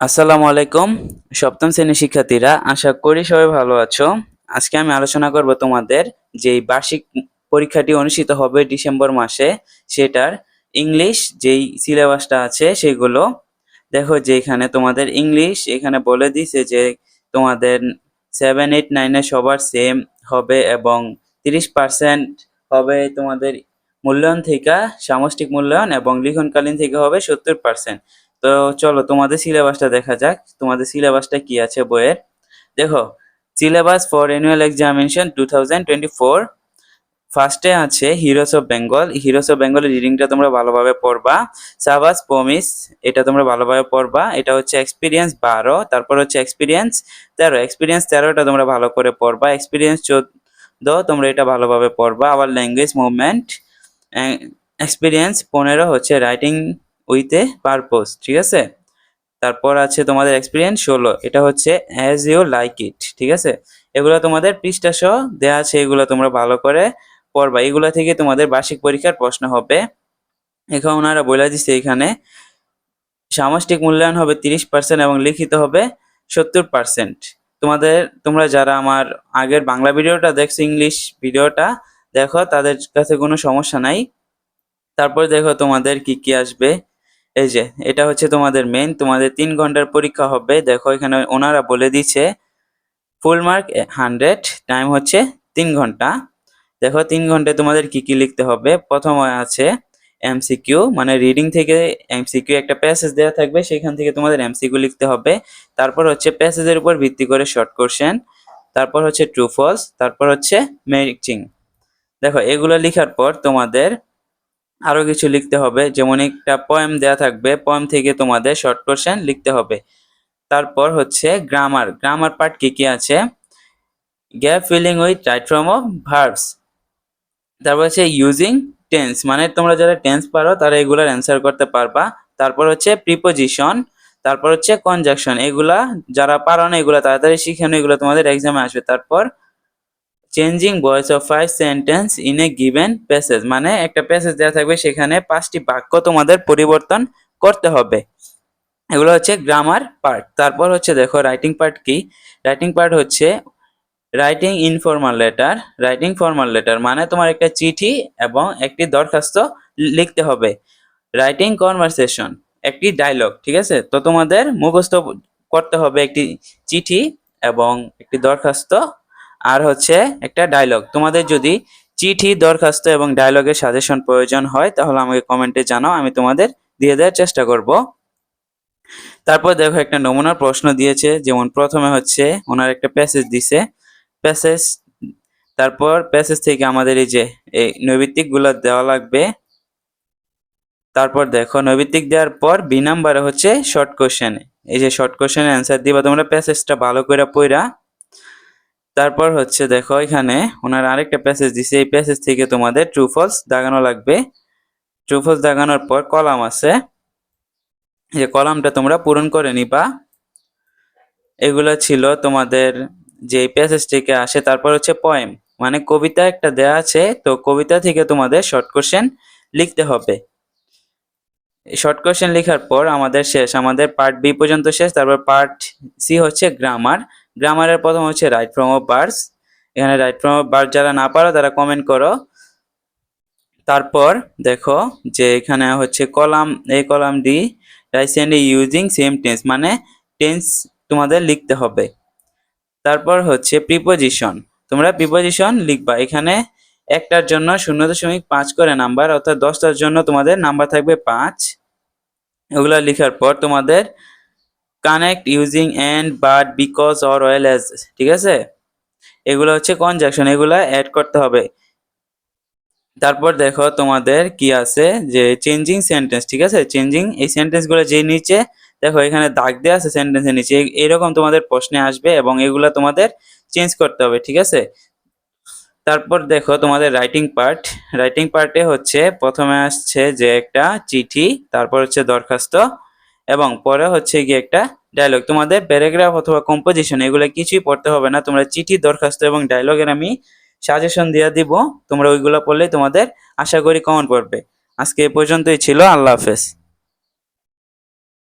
আসসালামু আলাইকুম, সপ্তম শ্রেণির শিক্ষার্থীরা, আশা করি সবাই ভালো আছো। আজকে আমি আলোচনা করব তোমাদের যেই বার্ষিক পরীক্ষাটি অনুষ্ঠিত হবে ডিসেম্বর মাসে, সেটার ইংলিশ যেই সিলেবাসটা আছে সেগুলো। দেখো যে এখানে তোমাদের ইংলিশ, এখানে বলে দিছে যে তোমাদের সেভেন এইট নাইনে সবার সেম হবে এবং তিরিশ পার্সেন্ট হবে তোমাদের মূল্যায়ন থেকে সামষ্টিক মূল্যায়ন এবং লিখনকালীন থেকে হবে সত্তর পার্সেন্ট তো চলো তোমাদের সিলেবাসটা দেখা যাক। তোমাদের সিলেবাসটা কি আছে বইয়ের? দেখো syllabus for annual examination two thousand twenty four ফার্স্টে আছে heroes of Bengal heroes of বেঙ্গলের রিডিংটা তোমরা ভালোভাবে পড়বা। সাবাস পমিস এটা তোমরা ভালোভাবে পড়বা। এটা হচ্ছে এক্সপিরিয়েন্স বারো, তারপর হচ্ছে এক্সপিরিয়েন্স তেরো। এক্সপিরিয়েন্স তেরোটা তোমরা ভালো করে পড়বা। এক্সপিরিয়েন্স চোদ্দ তোমরা এটা ভালোভাবে পড়বা। আবার ল্যাঙ্গুয়েজ মুভমেন্ট এক্সপিরিয়েন্স পনেরো হচ্ছে রাইটিং উইথ এ পারপোজ ঠিক আছে? তারপর আছে তোমাদের এক্সপিরিয়েন্স ষোলো, এটা হচ্ছে অ্যাজ ইউ লাইক ইট ঠিক আছে? এগুলো তোমাদের পৃষ্ঠা সহ দেওয়া আছে, এগুলো তোমরা ভালো করে পড়বা। এগুলো থেকে তোমাদের বার্ষিক পরীক্ষার প্রশ্ন হবে। এখানে ওনারা বলে দিচ্ছে এখানে, সামষ্টিক মূল্যায়ন হবে তিরিশ পার্সেন্ট এবং লিখিত হবে সত্তর পার্সেন্ট তোমাদের, তোমরা যারা আমার আগের বাংলা ভিডিওটা দেখছ, ইংলিশ ভিডিওটা, দেখো, তাদের কাছে কোনো সমস্যা নাই। তারপর দেখো তোমাদের কি কি আসবে। এই যে, এটা হচ্ছে তোমাদের মেন তোমাদের তিন ঘণ্টার পরীক্ষা হবে। দেখো, এখানে ওনারা বলে দিচ্ছে ফুল মার্ক হান্ড্রেড টাইম হচ্ছে তিন ঘণ্টা। দেখো, তিন ঘন্টায় তোমাদের কি কি লিখতে হবে? প্রথম আছে এমসিকিউ মানে রিডিং থেকে এমসিকিউ একটা প্যাসেজ দেওয়া থাকবে, সেখান থেকে তোমাদের এমসিকিউ লিখতে হবে। তারপর হচ্ছে প্যাসেজের উপর ভিত্তি করে শর্ট কোশ্চেন তারপর হচ্ছে ট্রু ফলস তারপর হচ্ছে ম্যাচিং দেখো, এগুলো লেখার পর তোমাদের আরও কিছু লিখতে হবে। যেমন একটা পয়েম দেয়া থাকবে পয়েম থেকে তোমাদের শর্ট কোশ্চেন লিখতে হবে। তারপর হচ্ছে গ্রামার গ্রামার পার্ট কি কি আছে? Gap filling with right form of verbs তারপর হচ্ছে ইউজিং টেন্স মানে তোমরা যারা টেন্স পারো তারা এগুলার অ্যান্সার করতে পারবা। তারপর হচ্ছে প্রিপোজিশন তারপর হচ্ছে কনজাকশন এগুলা যারা পারো না এগুলো তাড়াতাড়ি শিখে এগুলো তোমাদের এক্সামে আসবে। তারপর changing voice of five sentence in a given passage মানে একটা প্যাসেজ দেওয়া থাকবে, সেখানে পাঁচটি বাক্য তোমাদের পরিবর্তন করতে হবে। এগুলো হচ্ছে গ্রামার পার্ট তারপর হচ্ছে দেখো রাইটিং পার্ট কি? রাইটিং পার্ট হচ্ছে writing informal letter writing formal letter মানে তোমার একটা চিঠি এবং একটি দরখাস্ত লিখতে হবে। রাইটিং কনভারসেশন একটি ডায়লগ ঠিক আছে? তো তোমাদের মুখস্থ করতে হবে একটি চিঠি এবং একটি দরখাস্ত আর হচ্ছে একটা ডায়লগ তোমাদের যদি চিঠি দরখাস্ত এবং ডায়লগের সাজেশন প্রয়োজন হয়, তাহলে আমাকে কমেন্টে জানাও, আমি তোমাদের দিয়ে দেওয়ার চেষ্টা করব। তারপর দেখো একটা নমুনার প্রশ্ন দিয়েছে, যেমন প্রথমে হচ্ছে ওনার একটা প্যাসেজ দিছে। প্যাসেজ তারপর প্যাসেজ থেকে আমাদের এই যে, এই নৈবিত্তিকগুলো দেওয়া লাগবে। তারপর দেখো, নৈবিত্তিক দেওয়ার পর বি নাম্বারে হচ্ছে শর্ট কোশ্চেনে এই যে শর্ট কোশ্চেনের অ্যান্সার দিবা, তোমরা প্যাসেজটা ভালো করে পড়া। তারপর হচ্ছে দেখো এখানে ওনার আরেকটা প্যাসেজ দিছে, এই প্যাসেজ থেকে তোমাদের ট্রু ফলস দাগানো লাগবে। ট্রু ফলস দাগানোর পর কলাম আছে। যে কলামটা তোমরা পূরণ করে নিবা। এগুলো ছিল তোমাদের যে প্যাসেজ থেকে আসে, তারপর হচ্ছে পয়েম মানে কবিতা একটা দেয়া আছে, তো কবিতা থেকে তোমাদের শর্ট কোশ্চেন লিখতে হবে। শর্ট কোশ্চেন লেখার পর আমাদের শেষ, আমাদের পার্ট বি পর্যন্ত শেষ, তারপর পার্ট সি হচ্ছে গ্রামার গ্রামারের প্রথম হচ্ছে রাইট ফ্রম অফ বার্ডস এখানে রাইট ফ্রম অফ বার্ড যারা না পারো, তারা কমেন্ট করো। তারপর দেখো যে এখানে হচ্ছে কলাম এই কলাম ডি রাইসেন্ড ইউজিং সেম টেন্স মানে টেন্স তোমাদের লিখতে হবে। তারপর হচ্ছে প্রিপোজিশন তোমরা প্রিপোজিশন লিখবা। এখানে একটার জন্য শূন্য দশমিক পাঁচ করে নাম্বার অর্থাৎ দশটার জন্য তোমাদের নাম্বার থাকবে পাঁচ। এগুলো লেখার পর তোমাদের connect using and but because or well as ঠিক আছে? এগুলো হচ্ছে কনজাকশন এগুলো অ্যাড করতে হবে। তারপর দেখো তোমাদের কি আছে? যে চেঞ্জিং সেন্টেন্স ঠিক আছে? চেঞ্জিং এই সেন্টেন্সগুলো যে নিচে, দেখো এখানে দাগ দেওয়া আছে সেন্টেন্সের নিচে এরকম তোমাদের প্রশ্নে আসবে এবং এগুলো তোমাদের চেঞ্জ করতে হবে, ঠিক আছে? তারপর দেখো তোমাদের রাইটিং পার্ট রাইটিং পার্টে হচ্ছে প্রথমে আসছে যে একটা চিঠি, তারপর হচ্ছে দরখাস্ত। এবং পরে হচ্ছে গিয়ে একটা ডায়লগ তোমাদের প্যারাগ্রাফ অথবা কম্পোজিশন এগুলো কিছুই পড়তে হবে না। তোমরা চিঠি, দরখাস্ত এবং ডায়লগের আমি সাজেশন দিয়ে দিব। তোমরা ওইগুলো পড়লে তোমাদের আশা করি কমন পড়বে। আজকে এ পর্যন্তই ছিল। আল্লাহ হাফেজ।